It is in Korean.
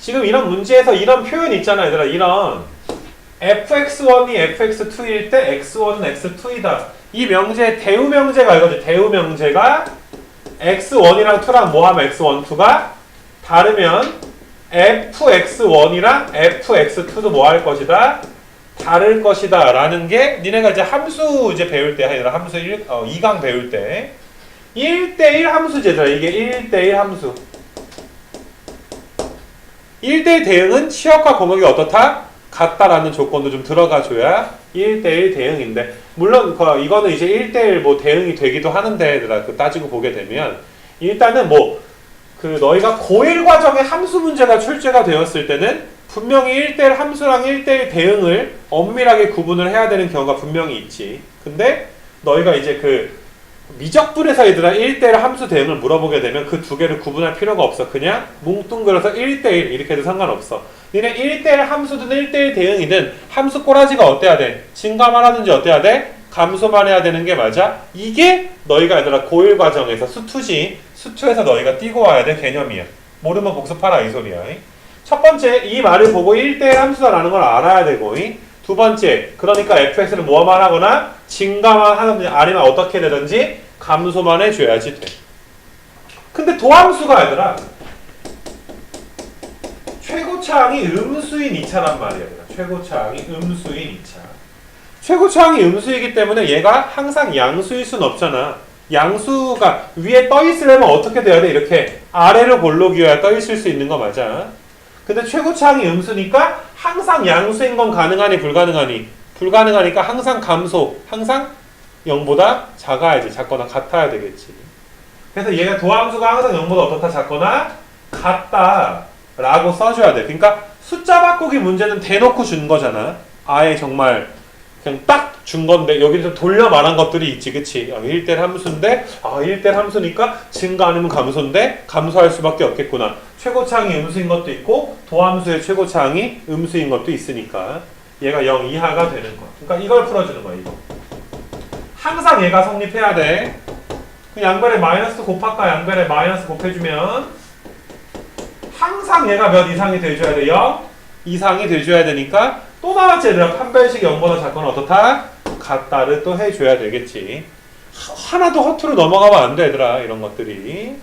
지금 이런 문제에서 이런 표현 있잖아 얘들아. 이런 fx1이 fx2일 때 x1은 x2이다. 이 명제 대우 명제가 이거지. 대우 명제가 x1이랑 2랑 뭐하면 x1, 2가 다르면 fx1이랑 fx2도 뭐 할 것이다? 다를 것이다. 라는 게 니네가 이제 함수 이제 배울 때 아니라 함수 1, 어, 2강 배울 때. 1대1 함수제더라 이게 1대1 함수 1대1 대응은 시역과 공역이 어떻다? 같다라는 조건도 좀 들어가 줘야 1대1 대응인데 물론 그 이거는 이제 1대1 뭐 대응이 되기도 하는데 그 따지고 보게 되면 일단은 뭐 그 너희가 고1 과정에 함수 문제가 출제가 되었을 때는 분명히 1대1 함수랑 1대1 대응을 엄밀하게 구분을 해야 되는 경우가 분명히 있지 근데 너희가 이제 그 미적분에서 얘들아 1대1 함수 대응을 물어보게 되면 그 두 개를 구분할 필요가 없어. 그냥 뭉뚱그려서 1대1 이렇게 해도 상관없어. 니네 1대1 함수든 1대1 대응이든 함수 꼬라지가 어때야 돼? 증가만 하든지 어때야 돼? 감소만 해야 되는 게 맞아? 이게 너희가 얘들아 고1 과정에서 수투지 수투에서 너희가 띄고 와야 될 개념이야. 모르면 복습하라 이 소리야. 첫 번째 이 말을 보고 1대1 함수다라는 걸 알아야 되고 두 번째 그러니까 fx를 뭐만 하거나 증가만 하든지 아니면 어떻게 되든지 감소만 해줘야지 돼. 근데 도함수가 얘들아 최고차항이 음수인 2차란 말이야. 최고차항이 음수인 2차. 최고차항이 음수이기 때문에 얘가 항상 양수일 순 없잖아. 양수가 위에 떠 있으려면 어떻게 돼야 돼? 이렇게 아래로 볼록 이어야 떠 있을 수 있는 거 맞아. 근데 최고차항이 음수니까 항상 양수인 건 가능하니 불가능하니 불가능하니까 항상 감소, 항상 0보다 작아야지 작거나 같아야 되겠지. 그래서 얘가 도함수가 항상 0보다 어떻다 작거나 같다 라고 써줘야 돼. 그러니까 숫자 바꾸기 문제는 대놓고 준 거잖아. 아예 정말 그냥 딱 준 건데 여기서 돌려 말한 것들이 있지, 그치? 어, 1대 함수인데 아 1대 함수니까 증가 아니면 감소인데 감소할 수밖에 없겠구나. 최고차항이 음수인 것도 있고 도함수의 최고차항이 음수인 것도 있으니까 얘가 0 이하가 되는 거야. 그러니까 이걸 풀어주는 거야, 이거. 항상 얘가 성립해야 돼. 그 양변에 마이너스 곱할까 양변에 마이너스 곱해주면 항상 얘가 몇 이상이 돼줘야 돼? 0 이상이 돼줘야 되니까 또 나왔지 얘들아 판별식 0보다 작거나 어떻다? 같다를 또 해줘야 되겠지. 하- 하나도 허투루 넘어가면 안 돼 얘들아. 이런 것들이